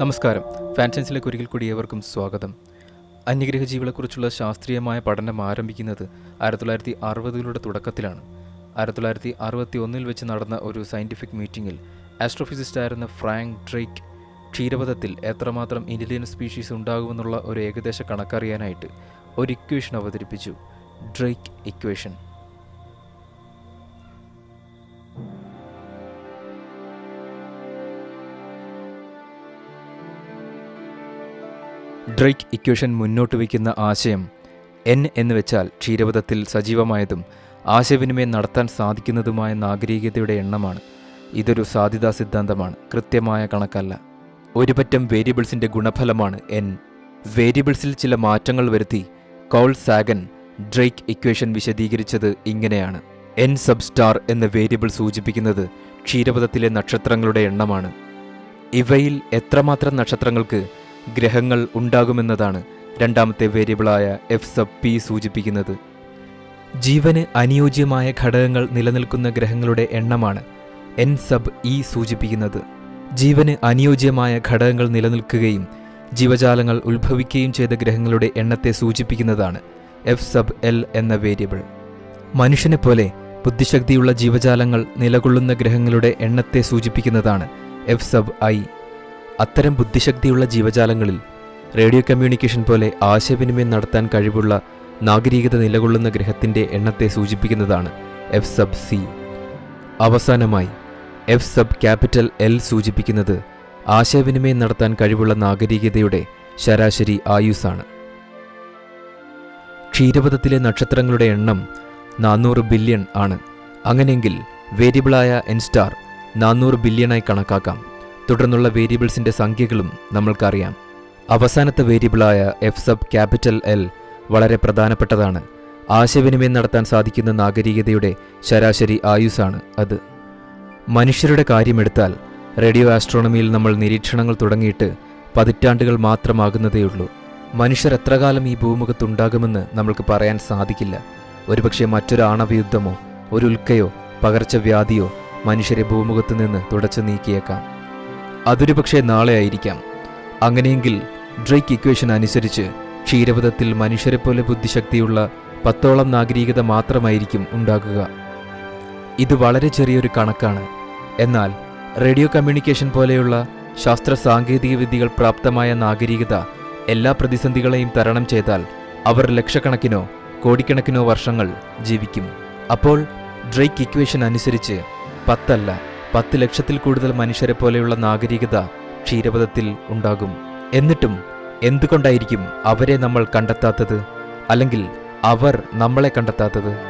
നമസ്കാരം. ഫാൻസൻസിലേക്ക് ഒരിക്കൽ കൂടി ഏവർക്കും സ്വാഗതം. അന്യഗ്രഹ ജീവികളെക്കുറിച്ചുള്ള ശാസ്ത്രീയമായ പഠനം ആരംഭിക്കുന്നത് ആയിരത്തി തൊള്ളായിരത്തി അറുപതുകളുടെ തുടക്കത്തിലാണ്. ആയിരത്തി തൊള്ളായിരത്തി അറുപത്തി ഒന്നിൽ വെച്ച് നടന്ന ഒരു സയന്റിഫിക് മീറ്റിംഗിൽ ആസ്ട്രോഫിസിസ്റ്റായിരുന്ന ഫ്രാങ്ക് ഡ്രേക്ക് ക്ഷീരപഥത്തിൽ എത്രമാത്രം ഇന്ത്യൻ സ്പീഷീസ് ഉണ്ടാകുമെന്നുള്ള ഒരു ഏകദേശ കണക്കറിയാനായിട്ട് ഒരു ഇക്വേഷൻ അവതരിപ്പിച്ചു. Drake equation. ഡ്രേക്ക് ഇക്വേഷൻ മുന്നോട്ട് വയ്ക്കുന്ന ആശയം എൻ എന്ന് വെച്ചാൽ ക്ഷീരപഥത്തിൽ സജീവമായതും ആശയവിനിമയം നടത്താൻ സാധിക്കുന്നതുമായ നാഗരികതയുടെ എണ്ണമാണ്. ഇതൊരു സാധ്യതാ സിദ്ധാന്തമാണ്. കൃത്യമായ കണക്കല്ല. ഒരുപറ്റം വേരിയബിൾസിന്റെ ഗുണഫലമാണ് എൻ വേരിയബിൾസിൽ ചില മാറ്റങ്ങൾ വരുത്തി കോൾ സാഗൻ ഡ്രൈക്ക് ഇക്വേഷൻ വിശദീകരിച്ചത് ഇങ്ങനെയാണ്. എൻ സബ് സ്റ്റാർ എന്ന വേരിയബിൾ സൂചിപ്പിക്കുന്നത് ക്ഷീരപഥത്തിലെ നക്ഷത്രങ്ങളുടെ എണ്ണമാണ്. ഇവയിൽ എത്രമാത്രം നക്ഷത്രങ്ങൾക്ക് ഗ്രഹങ്ങൾ ഉണ്ടാകുമെന്നതാണ് രണ്ടാമത്തെ വേരിയബിളായ എഫ് സബ് പി സൂചിപ്പിക്കുന്നത്. ജീവന് അനുയോജ്യമായ ഘടകങ്ങൾ നിലനിൽക്കുന്ന ഗ്രഹങ്ങളുടെ എണ്ണമാണ് എൻ സബ് ഇ സൂചിപ്പിക്കുന്നത്. ജീവന് അനുയോജ്യമായ ഘടകങ്ങൾ നിലനിൽക്കുകയും ജീവജാലങ്ങൾ ഉത്ഭവിക്കുകയും ചെയ്ത ഗ്രഹങ്ങളുടെ എണ്ണത്തെ സൂചിപ്പിക്കുന്നതാണ് എഫ് സബ് എൽ എന്ന വേരിയബിൾ. മനുഷ്യനെ പോലെ ബുദ്ധിശക്തിയുള്ള ജീവജാലങ്ങൾ നിലകൊള്ളുന്ന ഗ്രഹങ്ങളുടെ എണ്ണത്തെ സൂചിപ്പിക്കുന്നതാണ് എഫ് സബ് ഐ അത്തരം ബുദ്ധിശക്തിയുള്ള ജീവജാലങ്ങളിൽ റേഡിയോ കമ്മ്യൂണിക്കേഷൻ പോലെ ആശയവിനിമയം നടത്താൻ കഴിവുള്ള നാഗരികത നിലകൊള്ളുന്ന ഗ്രഹത്തിന്റെ എണ്ണത്തെ സൂചിപ്പിക്കുന്നതാണ് എഫ് സബ് സി അവസാനമായി എഫ് സബ് ക്യാപിറ്റൽ എൽ സൂചിപ്പിക്കുന്നത് ആശയവിനിമയം നടത്താൻ കഴിവുള്ള നാഗരികതയുടെ ശരാശരി ആയുസാണ്. ക്ഷീരപഥത്തിലെ നക്ഷത്രങ്ങളുടെ എണ്ണം നാനൂറ് ബില്യൺ ആണ്. അങ്ങനെയെങ്കിൽ വേരിയബിളായ എൻ സ്റ്റാർ നാനൂറ് ബില്യണായി കണക്കാക്കാം. തുടർന്നുള്ള വേരിയബിൾസിന്റെ സംഖ്യകളും നമ്മൾക്കറിയാം. അവസാനത്തെ വേരിയബിളായ എഫ് സബ് ക്യാപിറ്റൽ എൽ വളരെ പ്രധാനപ്പെട്ടതാണ്. ആശയവിനിമയം നടത്താൻ സാധിക്കുന്ന നാഗരികതയുടെ ശരാശരി ആയുസാണ് അത്. മനുഷ്യരുടെ കാര്യമെടുത്താൽ റേഡിയോ ആസ്ട്രോണമിയിൽ നമ്മൾ നിരീക്ഷണങ്ങൾ തുടങ്ങിയിട്ട് പതിറ്റാണ്ടുകൾ മാത്രമാകുന്നതേയുള്ളൂ മനുഷ്യർ എത്രകാലം ഈ ഭൂമുഖത്തുണ്ടാകുമെന്ന് നമ്മൾക്ക് പറയാൻ സാധിക്കില്ല. ഒരുപക്ഷെ മറ്റൊരു ആണവയുദ്ധമോ ഒരു ഉൽക്കയോ പകർച്ചവ്യാധിയോ മനുഷ്യരെ ഭൂമുഖത്തു നിന്ന് തുടച്ചു നീക്കിയേക്കാം. അതൊരു പക്ഷേ നാളെ ആയിരിക്കാം. അങ്ങനെയെങ്കിൽ ഡ്രൈക്ക് ഇക്വേഷൻ അനുസരിച്ച് ക്ഷീരപഥത്തിൽ മനുഷ്യരെപ്പോലെ ബുദ്ധിശക്തിയുള്ള പത്തോളം നാഗരികത മാത്രമായിരിക്കും ഉണ്ടാകുക. ഇത് വളരെ ചെറിയൊരു കണക്കാണ്. എന്നാൽ റേഡിയോ കമ്മ്യൂണിക്കേഷൻ പോലെയുള്ള ശാസ്ത്ര സാങ്കേതിക വിദ്യകൾ പ്രാപ്തമായ നാഗരികത എല്ലാ പ്രതിസന്ധികളെയും തരണം ചെയ്താൽ അവർ ലക്ഷക്കണക്കിനോ കോടിക്കണക്കിനോ വർഷങ്ങൾ ജീവിക്കും. അപ്പോൾ ഡ്രൈക്ക് ഇക്വേഷൻ അനുസരിച്ച് പത്തല്ല. പത്ത് ലക്ഷത്തിൽ കൂടുതൽ മനുഷ്യരെ പോലെയുള്ള നാഗരികത ക്ഷീരപഥത്തിൽ ഉണ്ടാകും. എന്നിട്ടും എന്തുകൊണ്ടായിരിക്കും അവരെ നമ്മൾ കണ്ടെത്താത്തത്? അല്ലെങ്കിൽ അവർ നമ്മളെ കണ്ടെത്താത്തത്?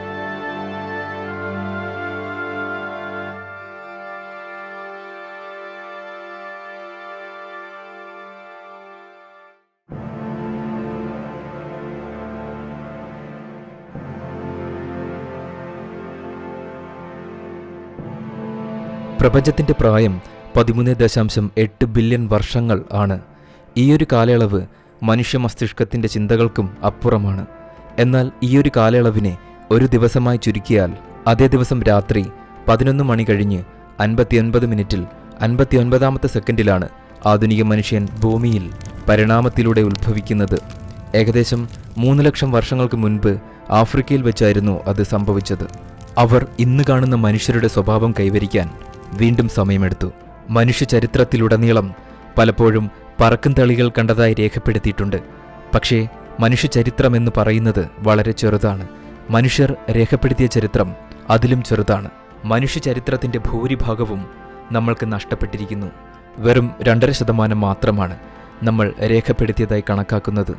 പ്രപഞ്ചത്തിന്റെ പ്രായം പതിമൂന്ന് ദശാംശം എട്ട് ബില്യൺ വർഷങ്ങൾ ആണ്. ഈയൊരു കാലയളവ് മനുഷ്യ മസ്തിഷ്കത്തിന്റെ ചിന്തകൾക്കും അപ്പുറമാണ്. എന്നാൽ ഈയൊരു കാലയളവിനെ ഒരു ദിവസമായി ചുരുക്കിയാൽ അതേ ദിവസം രാത്രി പതിനൊന്ന് മണി കഴിഞ്ഞ് അൻപത്തിയൊൻപത് മിനിറ്റിൽ അൻപത്തിയൊൻപതാമത്തെ സെക്കൻഡിലാണ് ആധുനിക മനുഷ്യൻ ഭൂമിയിൽ പരിണാമത്തിലൂടെ ഉത്ഭവിക്കുന്നത്. ഏകദേശം മൂന്ന് ലക്ഷം വർഷങ്ങൾക്ക് മുൻപ് ആഫ്രിക്കയിൽ വെച്ചായിരുന്നു അത് സംഭവിച്ചത്. അവർ ഇന്ന് കാണുന്ന മനുഷ്യരുടെ സ്വഭാവം കൈവരിക്കാൻ വീണ്ടും സമയമെടുത്തു. മനുഷ്യ ചരിത്രത്തിലുടനീളം പലപ്പോഴും പറക്കും തളികൾ കണ്ടതായി രേഖപ്പെടുത്തിയിട്ടുണ്ട്. പക്ഷേ മനുഷ്യ ചരിത്രം എന്ന് പറയുന്നത് വളരെ ചെറുതാണ്. മനുഷ്യർ രേഖപ്പെടുത്തിയ ചരിത്രം അതിലും ചെറുതാണ്. മനുഷ്യ ചരിത്രത്തിന്റെ ഭൂരിഭാഗവും നമ്മൾക്ക് നഷ്ടപ്പെട്ടിരിക്കുന്നു. വെറും രണ്ടര ശതമാനം മാത്രമാണ് നമ്മൾ രേഖപ്പെടുത്തിയതായി കണക്കാക്കുന്നത്.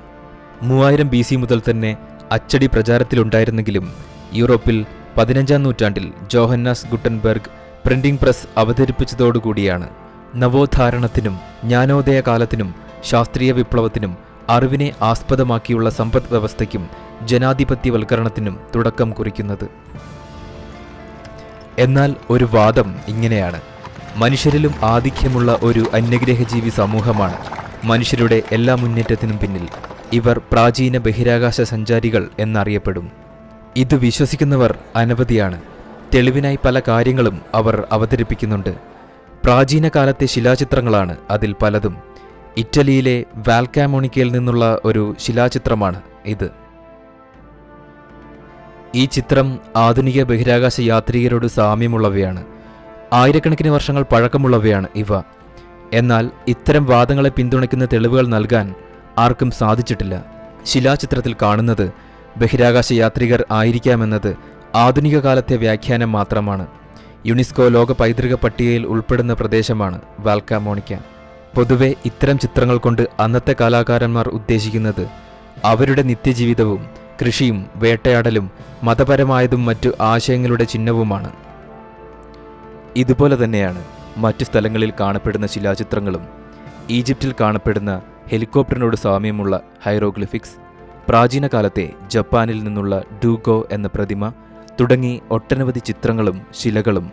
മൂവായിരം ബി സി മുതൽ തന്നെ അച്ചടി പ്രചാരത്തിലുണ്ടായിരുന്നെങ്കിലും യൂറോപ്പിൽ പതിനഞ്ചാം നൂറ്റാണ്ടിൽ ജോഹന്നാസ് ഗുട്ടൻബർഗ് പ്രിന്റിംഗ് പ്രസ് അവതരിപ്പിച്ചതോടുകൂടിയാണ്. നവോദ്ധാരണത്തിനും ജ്ഞാനോദയ കാലത്തിനും ശാസ്ത്രീയ വിപ്ലവത്തിനും അറിവിനെ ആസ്പദമാക്കിയുള്ള സമ്പദ് വ്യവസ്ഥയ്ക്കും ജനാധിപത്യവൽക്കരണത്തിനും തുടക്കം കുറിക്കുന്നത്. എന്നാൽ ഒരു വാദം ഇങ്ങനെയാണ്. മനുഷ്യരിലും ആധിക്യമുള്ള ഒരു അന്യഗ്രഹജീവി സമൂഹമാണ് മനുഷ്യരുടെ എല്ലാ മുന്നേറ്റത്തിനും പിന്നിൽ. ഇവർ പ്രാചീന ബഹിരാകാശ സഞ്ചാരികൾ എന്നറിയപ്പെടും. ഇത് വിശ്വസിക്കുന്നവർ അനവധിയാണ്. തെളിവിനായി പല കാര്യങ്ങളും അവർ അവതരിപ്പിക്കുന്നുണ്ട്. പ്രാചീന കാലത്തെ ശിലാചിത്രങ്ങളാണ് അതിൽ പലതും. ഇറ്റലിയിലെ വാൽക്കാമോണിക്കയിൽ നിന്നുള്ള ഒരു ശിലാചിത്രമാണ് ഇത്. ഈ ചിത്രം ആധുനിക ബഹിരാകാശ യാത്രികരോട് സാമ്യമുള്ളവയാണ്. ആയിരക്കണക്കിന് വർഷങ്ങൾ പഴക്കമുള്ളവയാണ് ഇവ. എന്നാൽ ഇത്തരം വാദങ്ങളെ പിന്തുണയ്ക്കുന്ന തെളിവുകൾ നൽകാൻ ആർക്കും സാധിച്ചിട്ടില്ല. ശിലാചിത്രത്തിൽ കാണുന്നത് ബഹിരാകാശ യാത്രികർ ആയിരിക്കാമെന്നത് ആധുനിക കാലത്തെ വ്യാഖ്യാനം മാത്രമാണ്. യുനെസ്കോ ലോക പൈതൃക പട്ടികയിൽ ഉൾപ്പെടുന്ന പ്രദേശമാണ് വാൽക്കാമോണിക്ക പൊതുവെ ഇത്തരം ചിത്രങ്ങൾ കൊണ്ട് അന്നത്തെ കലാകാരന്മാർ ഉദ്ദേശിക്കുന്നത് അവരുടെ നിത്യജീവിതവും കൃഷിയും വേട്ടയാടലും മതപരമായതും മറ്റു ആശയങ്ങളുടെ ചിഹ്നവുമാണ്. ഇതുപോലെ തന്നെയാണ് മറ്റു സ്ഥലങ്ങളിൽ കാണപ്പെടുന്ന ശിലാചിത്രങ്ങളും ഈജിപ്തിൽ കാണപ്പെടുന്ന ഹെലികോപ്റ്ററിനോട് സാമ്യമുള്ള ഹൈറോഗ്ലിഫിക്സ് പ്രാചീന കാലത്തെ ജപ്പാനിൽ നിന്നുള്ള ഡൂഗോ എന്ന പ്രതിമ തുടങ്ങി ഒട്ടനവധി ചിത്രങ്ങളും ശിലകളും.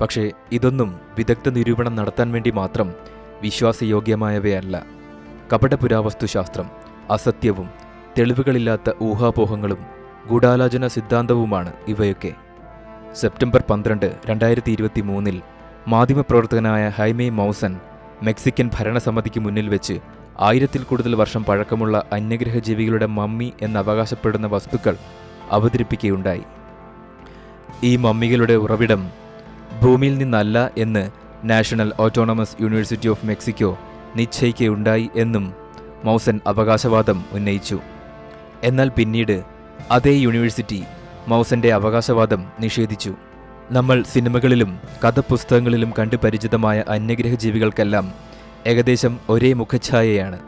പക്ഷേ ഇതൊന്നും വിദഗ്ധ നിരൂപണം നടത്താൻ വേണ്ടി മാത്രം വിശ്വാസയോഗ്യമായവയല്ല. കപടപുരാവസ്തുശാസ്ത്രം അസത്യവും തെളിവുകളില്ലാത്ത ഊഹാപോഹങ്ങളും ഗൂഢാലോചന സിദ്ധാന്തവുമാണ് ഇവയൊക്കെ. സെപ്റ്റംബർ പന്ത്രണ്ട് രണ്ടായിരത്തി ഇരുപത്തി മൂന്നിൽ മാധ്യമപ്രവർത്തകനായ ഹൈമെ മൗസൻ മെക്സിക്കൻ ഭരണസമിതിക്ക് മുന്നിൽ വെച്ച് ആയിരത്തിൽ കൂടുതൽ വർഷം പഴക്കമുള്ള അന്യഗ്രഹജീവികളുടെ മമ്മി എന്ന് അവകാശപ്പെടുന്ന വസ്തുക്കൾ അവതരിപ്പിക്കുകയുണ്ടായി. ഈ മമ്മികളുടെ ഉറവിടം ഭൂമിയിൽ നിന്നല്ല എന്ന് National Autonomous University of Mexico നിശ്ചയിക്കുകയുണ്ടായി എന്നും മൗസൻ അവകാശവാദം ഉന്നയിച്ചു. എന്നാൽ പിന്നീട് അതേ യൂണിവേഴ്സിറ്റി മൗസന്റെ അവകാശവാദം നിഷേധിച്ചു. നമ്മൾ സിനിമകളിലും കഥപുസ്തകങ്ങളിലും കണ്ടു പരിചിതമായ അന്യഗ്രഹ ജീവികൾക്കെല്ലാം ഏകദേശം ഒരേ മുഖഛായയാണ്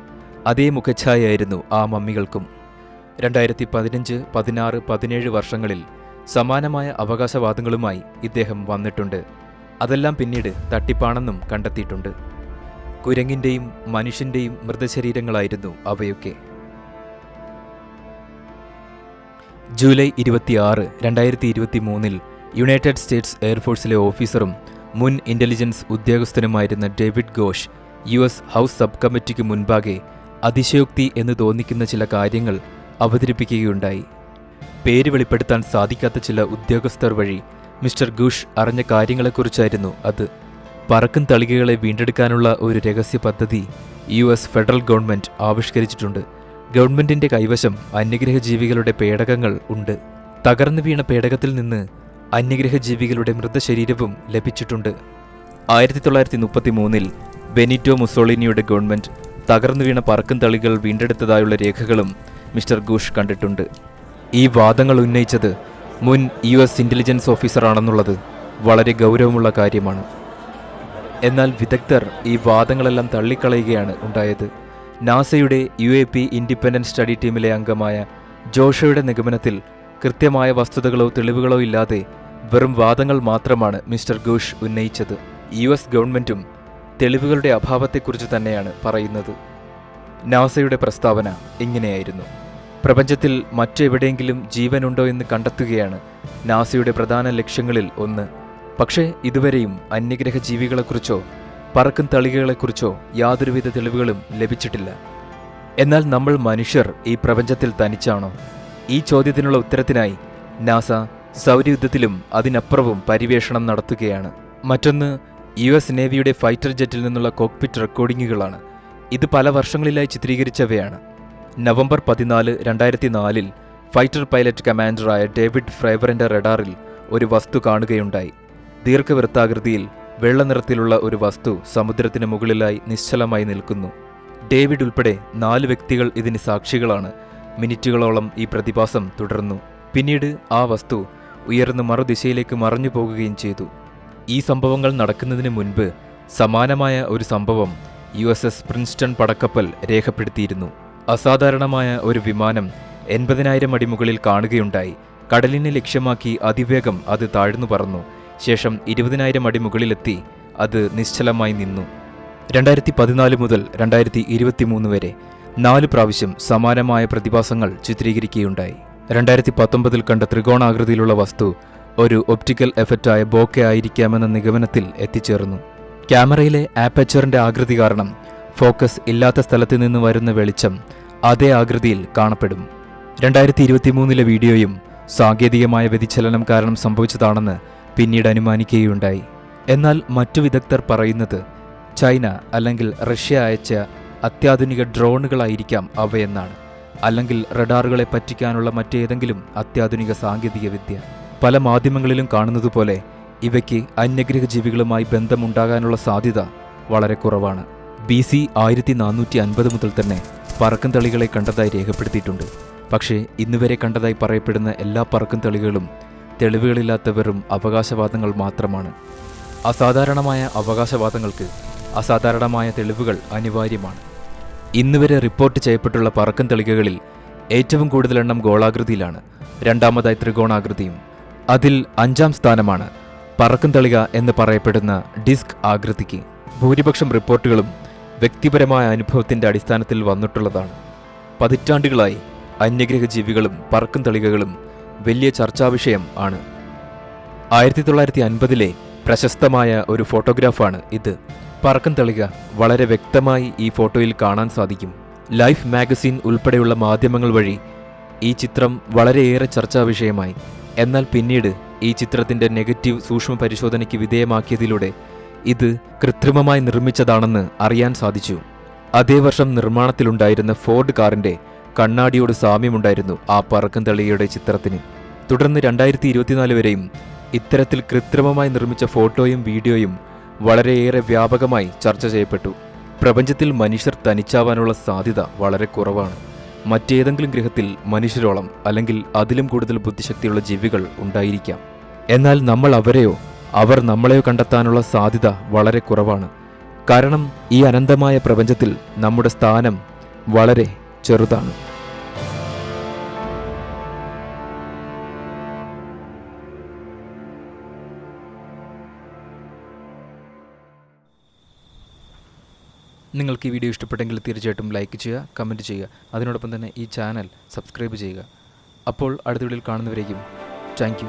അതേ മുഖഛായയായിരുന്നു ആ മമ്മികൾക്കും. രണ്ടായിരത്തി പതിനഞ്ച് പതിനാറ് പതിനേഴ് വർഷങ്ങളിൽ സമാനമായ അവകാശവാദങ്ങളുമായി ഇദ്ദേഹം വന്നിട്ടുണ്ട്. അതെല്ലാം പിന്നീട് തട്ടിപ്പാണെന്നും കണ്ടെത്തിയിട്ടുണ്ട്. കുരങ്ങിന്റെയും മനുഷ്യന്റെയും മൃതശരീരങ്ങളായിരുന്നു അവയൊക്കെ. ജൂലൈ ഇരുപത്തിയാറ് രണ്ടായിരത്തി ഇരുപത്തി മൂന്നിൽ യുണൈറ്റഡ് സ്റ്റേറ്റ്സ് എയർഫോഴ്സിലെ ഓഫീസറും മുൻ intelligence ഉദ്യോഗസ്ഥനുമായിരുന്ന David Grusch U S House sub കമ്മിറ്റിക്ക് മുൻപാകെ അതിശയോക്തി എന്ന് തോന്നിക്കുന്ന ചില കാര്യങ്ങൾ അവതരിപ്പിക്കുകയുണ്ടായി. പേര് വെളിപ്പെടുത്താൻ സാധിക്കാത്ത ചില ഉദ്യോഗസ്ഥർ വഴി മിസ്റ്റർ ഗുഷ് അറിഞ്ഞ കാര്യങ്ങളെക്കുറിച്ചായിരുന്നു അത്. പറക്കും തളികകളെ വീണ്ടെടുക്കാനുള്ള ഒരു രഹസ്യ പദ്ധതി യു എസ് ഫെഡറൽ ഗവൺമെന്റ് ആവിഷ്കരിച്ചിട്ടുണ്ട്. ഗവൺമെന്റിന്റെ കൈവശം അന്യഗ്രഹ ജീവികളുടെ പേടകങ്ങൾ ഉണ്ട്. തകർന്നു വീണ പേടകത്തിൽ നിന്ന് അന്യഗ്രഹ ജീവികളുടെ മൃതശരീരവും ലഭിച്ചിട്ടുണ്ട്. ആയിരത്തി തൊള്ളായിരത്തി മുപ്പത്തി മൂന്നിൽ ബെനിറ്റോ മുസോളിനിയുടെ ഗവൺമെന്റ് തകർന്നു വീണ പറക്കും തളികൾ വീണ്ടെടുത്തതായുള്ള രേഖകളും മിസ്റ്റർ ഗൂഷ് കണ്ടിട്ടുണ്ട്. ഈ വാദങ്ങൾ ഉന്നയിച്ചത് മുൻ യു എസ് ഇന്റലിജൻസ് ഓഫീസറാണെന്നുള്ളത് വളരെ ഗൗരവമുള്ള കാര്യമാണ്. എന്നാൽ വിദഗ്ധർ ഈ വാദങ്ങളെല്ലാം തള്ളിക്കളയുകയാണ് ഉണ്ടായത്. നാസയുടെ U A P independence study ടീമിലെ അംഗമായ ജോഷയുടെ നിഗമനത്തിൽ കൃത്യമായ വസ്തുതകളോ തെളിവുകളോ ഇല്ലാതെ വെറും വാദങ്ങൾ മാത്രമാണ് മിസ്റ്റർ ഘോഷ് ഉന്നയിച്ചത്. യു എസ് ഗവൺമെന്റും തെളിവുകളുടെ അഭാവത്തെക്കുറിച്ച് തന്നെയാണ് പറയുന്നത്. നാസയുടെ പ്രസ്താവന ഇങ്ങനെയായിരുന്നു. പ്രപഞ്ചത്തിൽ മറ്റെവിടെയെങ്കിലും ജീവനുണ്ടോ എന്ന് കണ്ടെത്തുകയാണ് നാസയുടെ പ്രധാന ലക്ഷ്യങ്ങളിൽ ഒന്ന്. പക്ഷേ ഇതുവരെയും അന്യഗ്രഹ ജീവികളെക്കുറിച്ചോ പറക്കും തളികകളെക്കുറിച്ചോ യാതൊരുവിധ തെളിവുകളും ലഭിച്ചിട്ടില്ല. എന്നാൽ നമ്മൾ മനുഷ്യർ ഈ പ്രപഞ്ചത്തിൽ തനിച്ചാണോ? ഈ ചോദ്യത്തിനുള്ള ഉത്തരത്തിനായി നാസ സൗരയുദ്ധത്തിലും അതിനപ്പുറവും പര്യവേഷണം നടത്തുകയാണ്. മറ്റൊന്ന് യു എസ് നേവിയുടെ ഫൈറ്റർ ജെറ്റിൽ നിന്നുള്ള കോക്പിറ്റ് റെക്കോർഡിങ്ങുകളാണ് ഇത് പല വർഷങ്ങളിലായി ചിത്രീകരിച്ചവയാണ്. നവംബർ പതിനാല് രണ്ടായിരത്തി നാലിൽ ഫൈറ്റർ പൈലറ്റ് കമാൻഡറായ ഡേവിഡ് ഫ്രൈവറിന്റെ റഡാറിൽ ഒരു വസ്തു കാണുകയുണ്ടായി. ദീർഘവൃത്താകൃതിയിൽ വെള്ളനിറത്തിലുള്ള ഒരു വസ്തു സമുദ്രത്തിന് മുകളിലായി നിശ്ചലമായി നിൽക്കുന്നു. ഡേവിഡ് ഉൾപ്പെടെ നാല് വ്യക്തികൾ ഇതിന് സാക്ഷികളാണ്. മിനിറ്റുകളോളം ഈ പ്രതിഭാസം തുടർന്നു. പിന്നീട് ആ വസ്തു ഉയർന്ന് മറുദിശയിലേക്ക് മറഞ്ഞു പോകുകയും ചെയ്തു. ഈ സംഭവങ്ങൾ നടക്കുന്നതിന് മുൻപ് സമാനമായ ഒരു സംഭവം യു എസ് എസ് പ്രിൻസ്റ്റൺ പടക്കപ്പൽ രേഖപ്പെടുത്തിയിരുന്നു. അസാധാരണമായ ഒരു വിമാനം എൺപതിനായിരം അടി മുകളിൽ കാണുകയുണ്ടായി. കടലിനെ ലക്ഷ്യമാക്കി അതിവേഗം അത് താഴ്ന്നു പറന്നു. ശേഷം ഇരുപതിനായിരം അടി മുകളിലെത്തി അത് നിശ്ചലമായി നിന്നു. രണ്ടായിരത്തി പതിനാല് മുതൽ രണ്ടായിരത്തി ഇരുപത്തിമൂന്ന് വരെ നാല് പ്രാവശ്യം സമാനമായ പ്രതിഭാസങ്ങൾ ചിത്രീകരിക്കുകയുണ്ടായി. രണ്ടായിരത്തി പത്തൊമ്പതിൽ കണ്ട ത്രികോണാകൃതിയിലുള്ള വസ്തു ഒരു ഒപ്റ്റിക്കൽ എഫക്റ്റായ ബോക്കെ ആയിരിക്കാമെന്ന നിഗമനത്തിൽ എത്തിച്ചേർന്നു. ക്യാമറയിലെ ആപ്പച്ചറിന്റെ ആകൃതി കാരണം ഫോക്കസ് ഇല്ലാത്ത സ്ഥലത്ത് നിന്ന് വരുന്ന വെളിച്ചം അതേ ആകൃതിയിൽ കാണപ്പെടും. രണ്ടായിരത്തി ഇരുപത്തിമൂന്നിലെ വീഡിയോയും സാങ്കേതികമായ വ്യതിചലനം കാരണം സംഭവിച്ചതാണെന്ന് പിന്നീട് അനുമാനിക്കുകയുണ്ടായി. എന്നാൽ മറ്റു വിദഗ്ധർ പറയുന്നത് ചൈന അല്ലെങ്കിൽ റഷ്യ അയച്ച അത്യാധുനിക ഡ്രോണുകളായിരിക്കാം അവയെന്നാണ്. അല്ലെങ്കിൽ റഡാറുകളെ പറ്റിക്കാനുള്ള മറ്റേതെങ്കിലും അത്യാധുനിക സാങ്കേതിക വിദ്യ. പല മാധ്യമങ്ങളിലും കാണുന്നതുപോലെ ഇവയ്ക്ക് അന്യഗ്രഹ ജീവികളുമായി ബന്ധമുണ്ടാകാനുള്ള സാധ്യത വളരെ കുറവാണ്. ബി സി ആയിരത്തി നാനൂറ്റി അൻപത് മുതൽ തന്നെ പറക്കും തളികളെ കണ്ടതായി രേഖപ്പെടുത്തിയിട്ടുണ്ട്. പക്ഷേ ഇന്നുവരെ കണ്ടതായി പറയപ്പെടുന്ന എല്ലാ പറക്കും തളികളും തെളിവുകളില്ലാത്ത വെറും അവകാശവാദങ്ങൾ മാത്രമാണ്. അസാധാരണമായ അവകാശവാദങ്ങൾക്ക് അസാധാരണമായ തെളിവുകൾ അനിവാര്യമാണ്. ഇന്നുവരെ റിപ്പോർട്ട് ചെയ്യപ്പെട്ടുള്ള പറക്കും തളികകളിൽ ഏറ്റവും കൂടുതൽ എണ്ണം ഗോളാകൃതിയിലാണ്. രണ്ടാമതായി ത്രികോണാകൃതിയും. അതിൽ അഞ്ചാം സ്ഥാനമാണ് പറക്കും തളിക എന്ന് പറയപ്പെടുന്ന ഡിസ്ക് ആകൃതിക്ക്. ഭൂരിപക്ഷം റിപ്പോർട്ടുകളും വ്യക്തിപരമായ അനുഭവത്തിന്റെ അടിസ്ഥാനത്തിൽ വന്നിട്ടുള്ളതാണ്. പതിറ്റാണ്ടുകളായി അന്യഗ്രഹ ജീവികളും പറക്കും തളികകളും വലിയ ചർച്ചാവിഷയം ആണ്. ആയിരത്തി തൊള്ളായിരത്തി അൻപതിലെ പ്രശസ്തമായ ഒരു ഫോട്ടോഗ്രാഫാണ് ഇത്. പറക്കം തളിക വളരെ വ്യക്തമായി ഈ ഫോട്ടോയിൽ കാണാൻ സാധിക്കും. ലൈഫ് മാഗസിൻ ഉൾപ്പെടെയുള്ള മാധ്യമങ്ങൾ വഴി ഈ ചിത്രം വളരെയേറെ ചർച്ചാ വിഷയമായി. എന്നാൽ പിന്നീട് ഈ ചിത്രത്തിന്റെ നെഗറ്റീവ് സൂക്ഷ്മ പരിശോധനയ്ക്ക് വിധേയമാക്കിയതിലൂടെ ഇത് കൃത്രിമമായി നിർമ്മിച്ചതാണെന്ന് അറിയാൻ സാധിച്ചു. അതേ വർഷം നിർമ്മാണത്തിലുണ്ടായിരുന്ന ഫോർഡ് കാറിന്റെ കണ്ണാടിയോട് സാമ്യമുണ്ടായിരുന്നു ആ പറക്കും തളികയുടെ ചിത്രത്തിന്. തുടർന്ന് രണ്ടായിരത്തി ഇരുപത്തിനാല് വരെയും ഇത്തരത്തിൽ കൃത്രിമമായി നിർമ്മിച്ച ഫോട്ടോയും വീഡിയോയും വളരെയേറെ വ്യാപകമായി ചർച്ച ചെയ്യപ്പെട്ടു. പ്രപഞ്ചത്തിൽ മനുഷ്യർ തനിച്ചാവാനുള്ള സാധ്യത വളരെ കുറവാണ്. മറ്റേതെങ്കിലും ഗ്രഹത്തിൽ മനുഷ്യരോളം അല്ലെങ്കിൽ അതിലും കൂടുതൽ ബുദ്ധിശക്തിയുള്ള ജീവികൾ ഉണ്ടായിരിക്കാം. എന്നാൽ നമ്മൾ അവരെയോ അവർ നമ്മളെ കണ്ടെത്താനുള്ള സാധ്യത വളരെ കുറവാണ്. കാരണം ഈ അനന്തമായ പ്രപഞ്ചത്തിൽ നമ്മുടെ സ്ഥാനം വളരെ ചെറുതാണ്. നിങ്ങൾക്ക് ഈ വീഡിയോ ഇഷ്ടപ്പെട്ടെങ്കിൽ തീർച്ചയായിട്ടും ലൈക്ക് ചെയ്യുക കമന്റ് ചെയ്യുക. അതിനോടൊപ്പം തന്നെ ഈ ചാനൽ സബ്സ്ക്രൈബ് ചെയ്യുക. അപ്പോൾ അടുത്ത വീഡിയോയിൽ കാണുന്നവരേക്കും താങ്ക്